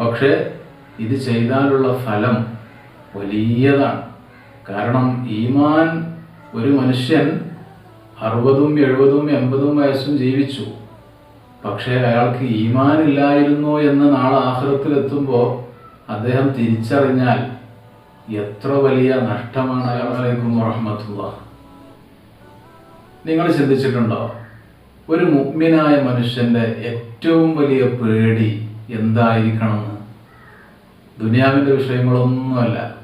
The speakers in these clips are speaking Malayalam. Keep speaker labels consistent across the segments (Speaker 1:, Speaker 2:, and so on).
Speaker 1: പക്ഷേ ഇത് ചെയ്താലുള്ള ഫലം വലിയതാണ്. കാരണം ഈമാൻ ഒരു മനുഷ്യൻ അറുപതും എഴുപതും എൺപതും വയസ്സും ജീവിച്ചു. പക്ഷേ അയാൾക്ക് ഈമാൻ ഇല്ലായിരുന്നു എന്ന് നാളെ ആഹ്ലത്തിലെത്തുമ്പോൾ അദ്ദേഹം തിരിച്ചറിഞ്ഞാൽ എത്ര വലിയ നഷ്ടമാണ് അയാളേക്കും റഹ്മത്തുള്ള നിങ്ങൾ ചിന്തിച്ചിട്ടുണ്ടോ? ഒരു മുഗ്മിനായ മനുഷ്യന്റെ ഏറ്റവും വലിയ പേടി എന്തായിരിക്കണമെന്ന്. ദുനിയാവിന്റെ വിഷയങ്ങളൊന്നുമല്ല.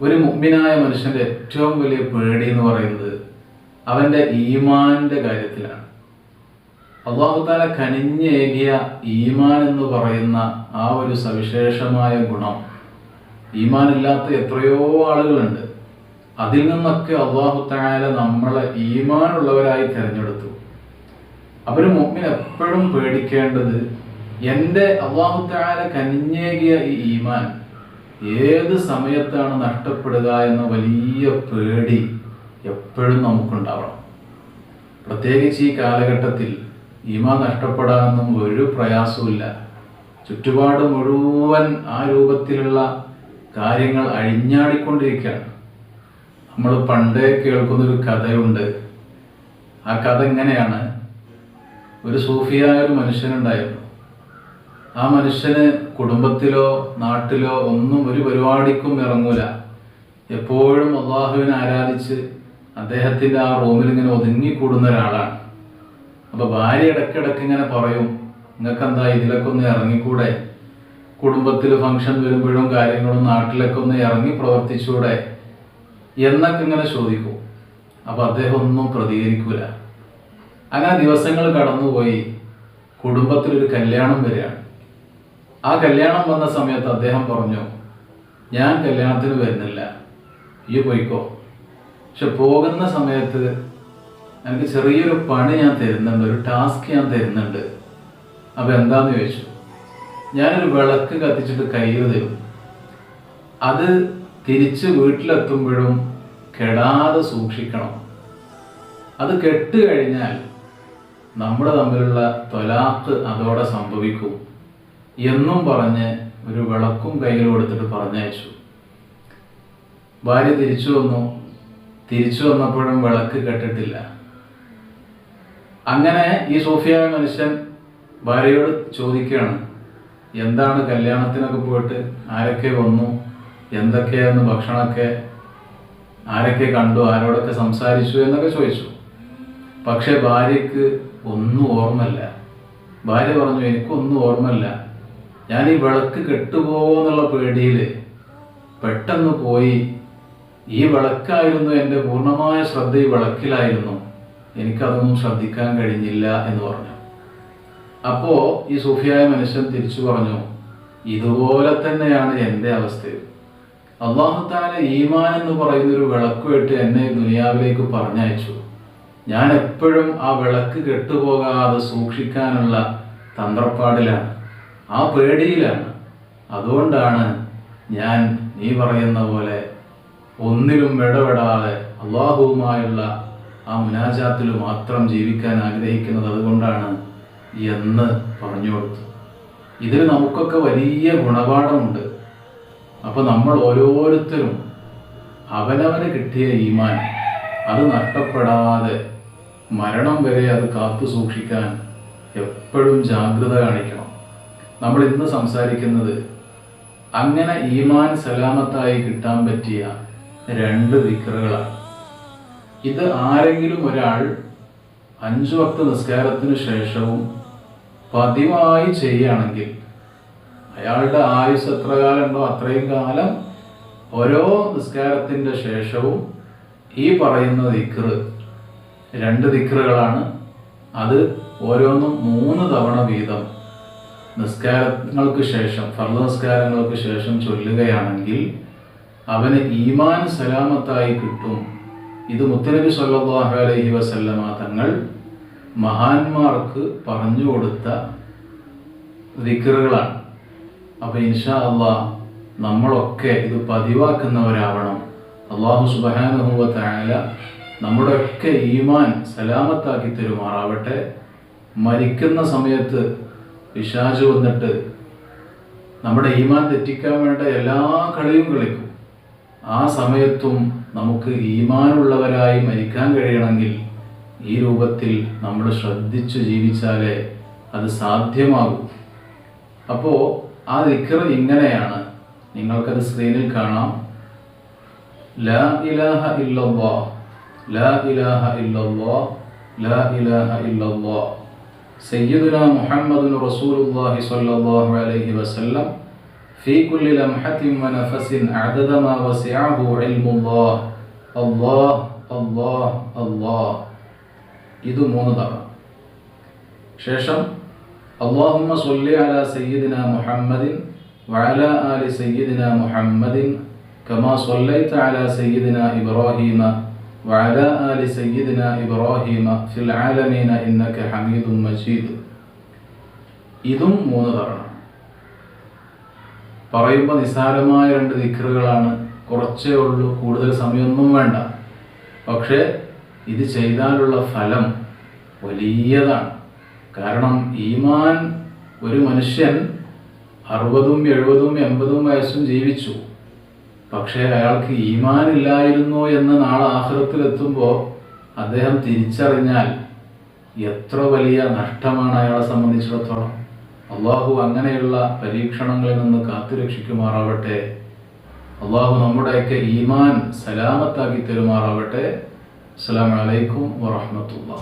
Speaker 1: ഒരു മുമ്പിനായ മനുഷ്യന്റെ ഏറ്റവും വലിയ പേടി എന്ന് പറയുന്നത് അവന്റെ ഈമാന്റെ കാര്യത്തിലാണ്. അള്ളാഹുത്താല കനിഞ്ഞേകിയ ഈമാൻ എന്ന് പറയുന്ന ആ ഒരു സവിശേഷമായ ഗുണം. ഈമാൻ ഇല്ലാത്ത എത്രയോ ആളുകളുണ്ട്. അതിൽ നിന്നൊക്കെ അള്ളാഹുത്താല നമ്മളെ ഈമാനുള്ളവരായി തിരഞ്ഞെടുത്തു. അവർ മുമ്പിൽ എപ്പോഴും പേടിക്കേണ്ടത് എന്റെ അള്ളാഹുത്താല കനിഞ്ഞേകിയ ഈ ഈമാൻ ഏത് സമയത്താണ് നഷ്ടപ്പെടുക എന്ന വലിയ പേടി എപ്പോഴും നമുക്കുണ്ടാവണം. പ്രത്യേകിച്ച് ഈ കാലഘട്ടത്തിൽ ഈമാൻ നഷ്ടപ്പെടാനൊന്നും ഒരു പ്രയാസവുമില്ല. ചുറ്റുപാട് മുഴുവൻ ആ രൂപത്തിലുള്ള കാര്യങ്ങൾ അഴിഞ്ഞാടിക്കൊണ്ടിരിക്കുകയാണ്. നമ്മൾ പണ്ടേ കേൾക്കുന്നൊരു കഥയുണ്ട്. ആ കഥ എങ്ങനെയാണ്? ഒരു സൂഫിയായ ഒരു മനുഷ്യനുണ്ടായിരുന്നു. ആ മനുഷ്യന് കുടുംബത്തിലോ നാട്ടിലോ ഒന്നും ഒരു പരിപാടിക്കും ഇറങ്ങൂല. എപ്പോഴും അള്ളാഹുവിനെ ആരാധിച്ച് അദ്ദേഹത്തിന്റെ ആ റൂമിൽ ഇങ്ങനെ ഒതുങ്ങിക്കൂടുന്ന ഒരാളാണ്. അപ്പൊ ഭാര്യ ഇടയ്ക്കിടയ്ക്ക് ഇങ്ങനെ പറയും നിങ്ങൾക്ക് എന്താ ഇതിലൊക്കെ ഒന്ന് ഇറങ്ങിക്കൂടെ? കുടുംബത്തിൽ ഫംഗ്ഷൻ വരുമ്പോഴും കാര്യങ്ങളും നാട്ടിലൊക്കെ ഒന്ന് ഇറങ്ങി പ്രവർത്തിച്ചൂടെ? എന്നൊക്കെ ഇങ്ങനെ ചോദിക്കും. അപ്പൊ അദ്ദേഹം ഒന്നും പ്രതികരിക്കൂല. അങ്ങനെ ദിവസങ്ങൾ കടന്നുപോയി. കുടുംബത്തിലൊരു കല്യാണം വരികയാണ്. ആ കല്യാണം വന്ന സമയത്ത് അദ്ദേഹം പറഞ്ഞു ഞാൻ കല്യാണത്തിന് വരുന്നില്ല. ഈ പോയിക്കോ. പക്ഷെ പോകുന്ന സമയത്ത് എനിക്ക് ചെറിയൊരു പണി ഞാൻ തരുന്നുണ്ട് ഒരു ടാസ്ക് ഞാൻ തരുന്നുണ്ട്. അപ്പൊ എന്താന്ന് ചോദിച്ചു. ഞാനൊരു വിളക്ക് കത്തിച്ചിട്ട് കയ്യിൽ തരും. അത് തിരിച്ച് വീട്ടിലെത്തുമ്പോഴും കെടാതെ സൂക്ഷിക്കണം. അത് കെട്ട് കഴിഞ്ഞാൽ നമ്മൾ തമ്മിലുള്ള തൊലാക്ക് അതോടെ സംഭവിക്കും. എന്നും പറഞ്ഞ് ഒരു വിളക്കും കയ്യിൽ കൊടുത്തിട്ട് പറഞ്ഞയച്ചു. ഭാര്യ തിരിച്ചു വന്നു. തിരിച്ചു വന്നപ്പോഴും വിളക്ക് കെട്ടിട്ടില്ല. അങ്ങനെ ഈ സൂഫിയായ മനുഷ്യൻ ഭാര്യയോട് ചോദിക്കുകയാണ് എന്താണ് കല്യാണത്തിനൊക്കെ പോയിട്ട് ആരൊക്കെ വന്നു? എന്തൊക്കെയായിരുന്നു ഭക്ഷണമൊക്കെ? ആരൊക്കെ കണ്ടു? ആരോടൊക്കെ സംസാരിച്ചു? എന്നൊക്കെ ചോദിച്ചു. പക്ഷേ ഭാര്യക്ക് ഒന്നും ഓർമ്മല്ല ഭാര്യ പറഞ്ഞു എനിക്കൊന്നും ഓർമ്മല്ല ഞാൻ ഈ വിളക്ക് കെട്ടുപോകുന്നുള്ള പേടിയിൽ പെട്ടെന്ന് പോയി ഈ വിളക്കായിരുന്നു എന്റെ പൂർണമായ ശ്രദ്ധ ഈ വിളക്കിലായിരുന്നു. എനിക്കതൊന്നും ശ്രദ്ധിക്കാൻ കഴിഞ്ഞില്ല എന്ന് പറഞ്ഞു. അപ്പോ ഈ സൂഫിയായ മനുഷ്യൻ തിരിച്ചു പറഞ്ഞു ഇതുപോലെ തന്നെയാണ് എന്റെ അവസ്ഥയും. അള്ളാഹുത്താല ഈമാൻ എന്ന് പറയുന്ന ഒരു വിളക്കുമായിട്ട് എന്നെ ദുനിയാവിലേക്ക് പറഞ്ഞയച്ചു. ഞാൻ എപ്പോഴും ആ വിളക്ക് കെട്ടുപോകാതെ സൂക്ഷിക്കാനുള്ള തന്ത്രപ്പാടിലാണ്. ആ പേടിയിലാണ്. അതുകൊണ്ടാണ് ഞാൻ നീ പറയുന്ന പോലെ ഒന്നിലും ഇടപെടാതെ അള്ളാഹുവുമായുള്ള ആ മുനാജാത്തിൽ മാത്രം ജീവിക്കാൻ ആഗ്രഹിക്കുന്നത് അതുകൊണ്ടാണ് എന്ന് പറഞ്ഞു കൊടുത്തു ഇതിൽ നമുക്കൊക്കെ വലിയ ഗുണപാഠമുണ്ട്. അപ്പോൾ നമ്മൾ ഓരോരുത്തരും അവനവന് കിട്ടിയ ഈമാൻ അത് നഷ്ടപ്പെടാതെ മരണം വരെ അത് കാത്തു സൂക്ഷിക്കാൻ എപ്പോഴും ജാഗ്രത കാണിക്കണം. നമ്മൾ ഇന്ന് സംസാരിക്കുന്നത് അങ്ങനെ ഈമാൻ സലാമത്തായി കിട്ടാൻ പറ്റിയ രണ്ട് ദിക്കറുകളാണ്. ഇത് ആരെങ്കിലും ഒരാൾ അഞ്ചു വക്ത നിസ്കാരത്തിന് ശേഷവും പതിവായി ചെയ്യുകയാണെങ്കിൽ അയാളുടെ ആയുസ് എത്ര കാലം ഉണ്ടോ അത്രയും കാലം ഓരോ നിസ്കാരത്തിന്റെ ശേഷവും ഈ പറയുന്ന ദിക്റ് രണ്ട് ദിക്റുകളാണ് അത് ഓരോന്നും മൂന്ന് തവണ വീതം. നിസ്കാരങ്ങൾക്ക് ശേഷം ഫർദ നിസ്കാരങ്ങൾക്ക് ശേഷം ചൊല്ലുകയാണെങ്കിൽ അവന് ഈമാൻ സലാമത്തായി കിട്ടും. ഇത് മുത്തനബി സല്ലല്ലാഹു അലൈഹി വസല്ലമ തങ്ങൾ മഹാന്മാർക്ക് പറഞ്ഞു കൊടുത്ത ദിക്റുകളാണ്. അപ്പോൾ ഇൻഷാ അള്ളാ നമ്മളൊക്കെ ഇത് പതിവാക്കുന്നവരാവണം. അള്ളാഹു സുബാനുഭവ താല നമ്മുടെ ഒക്കെ ഈമാൻ സലാമത്താക്കി തരുമാറാവട്ടെ. മരിക്കുന്ന സമയത്ത് പിശാചു വന്നിട്ട് നമ്മുടെ ഈമാൻ തെറ്റിക്കാൻ വേണ്ട എല്ലാ കളിയും കളിക്കും. ആ സമയത്തും നമുക്ക് ഈമാനുള്ളവരായി മരിക്കാൻ കഴിയണമെങ്കിൽ ഈ രൂപത്തിൽ നമ്മൾ ശ്രദ്ധിച്ചു ജീവിച്ചാലേ അത് സാധ്യമാകൂ. അപ്പോൾ ആ ദിക്കർ ഇങ്ങനെയാണ്. നിങ്ങൾക്കത് സ്ക്രീനിൽ കാണാം. ലാ ഇലാഹ ഇല്ലല്ലാഹ്. ലാ ഇലാഹ ഇല്ലല്ലാഹ്. ലാ ഇലാഹ ഇല്ലല്ലാഹ്. سيدنا محمد رسول الله صلى الله عليه وسلم في كل لمحة ونفس عدد ما وسعه علم الله الله الله الله ഇത് മൂന്ന് തവണ ശേഷം اللهم صل على سيدنا محمد وعلى آل سيدنا محمد كما صليت على سيدنا إبراهيم وعلى آل سيدنا إبراهيم في العالمين إنك حميد مجيد ഇതും മൂന്ന് തവണ പറയുമ്പോൾ നിസ്സാരമായ രണ്ട് ദിക്കറുകളാണ് കുറച്ചേ ഉള്ളൂ കൂടുതൽ സമയമൊന്നും വേണ്ട പക്ഷേ ഇത് ചെയ്താലുള്ള ഫലം വലിയതാണ് കാരണം ഈമാൻ ഒരു മനുഷ്യൻ അറുപതും എഴുപതും എൺപതും വയസ്സും ജീവിച്ചു പക്ഷേ അയാൾക്ക് ഈമാൻ ഇല്ലായിരുന്നു എന്ന് നാളെ ആഹ്ലത്തിലെത്തുമ്പോൾ അദ്ദേഹം തിരിച്ചറിഞ്ഞാൽ എത്ര വലിയ നഷ്ടമാണ് അയാളെ സംബന്ധിച്ചിടത്തോളം. അള്ളാഹു അങ്ങനെയുള്ള പരീക്ഷണങ്ങളിൽ നിന്ന് കാത്തുരക്ഷിക്കുമാറാവട്ടെ അള്ളാഹു നമ്മുടെയൊക്കെ ഈമാൻ സലാമത്താക്കി തരുമാറാവട്ടെ. അസ്സാം വലൈക്കും വറഹ്മത്തുള്ളാഹി.